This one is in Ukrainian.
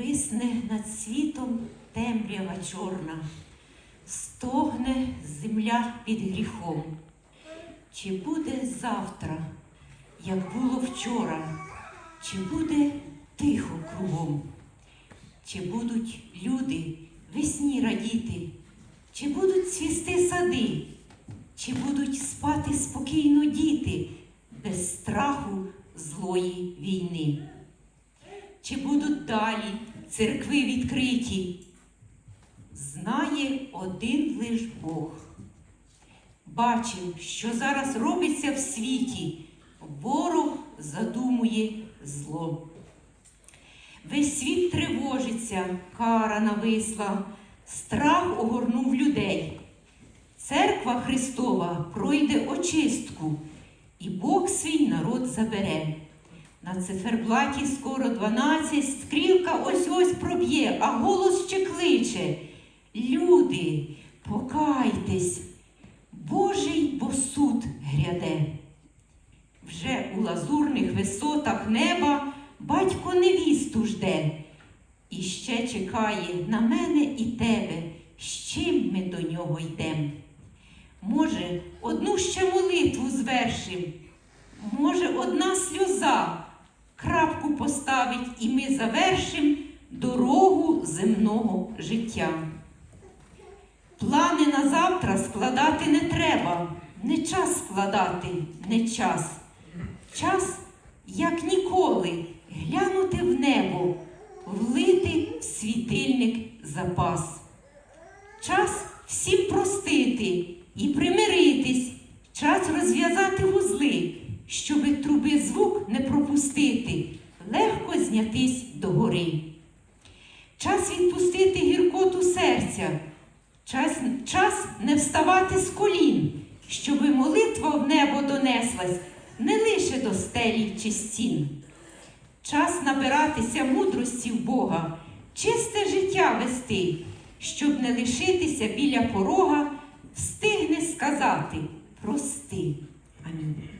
Висне над світом темрява чорна, стогне земля під гріхом. Чи буде завтра, як було вчора, чи буде тихо кругом? Чи будуть люди весні радіти, чи будуть цвісти сади, чи будуть спати спокійно діти без страху злої війни? Чи будуть далі церкви відкриті? Знає один лиш Бог. Бачив, що зараз робиться в світі, ворог задумує зло. Весь світ тривожиться, кара нависла, страх огорнув людей. Церква Христова пройде очистку, і Бог свій народ забере. На циферблаті скоро дванадцять, стрілка ось ось проб'є, а голос ще кличе. Люди, покайтесь, Божий бо суд гряде. Вже у лазурних висотах неба батько невісту жде. І ще чекає на мене і тебе, з чим ми до нього йдем. Може, одну ще молитву звершим, може, одна сльоза крапку і ми завершим дорогу земного життя. Плани на завтра складати не треба, не час складати, не час. Час, як ніколи, глянути в небо, влити в світильник запас. Час всім простити і примиритись, час розв'язати вузли, знятись до гори. Час відпустити гіркоту серця, час, час не вставати з колін, щоби молитва в небо донеслась не лише до стелі чи стін. Час набиратися мудрості в Бога, чисте життя вести, щоб не лишитися біля порога, встигне сказати прости. Амінь.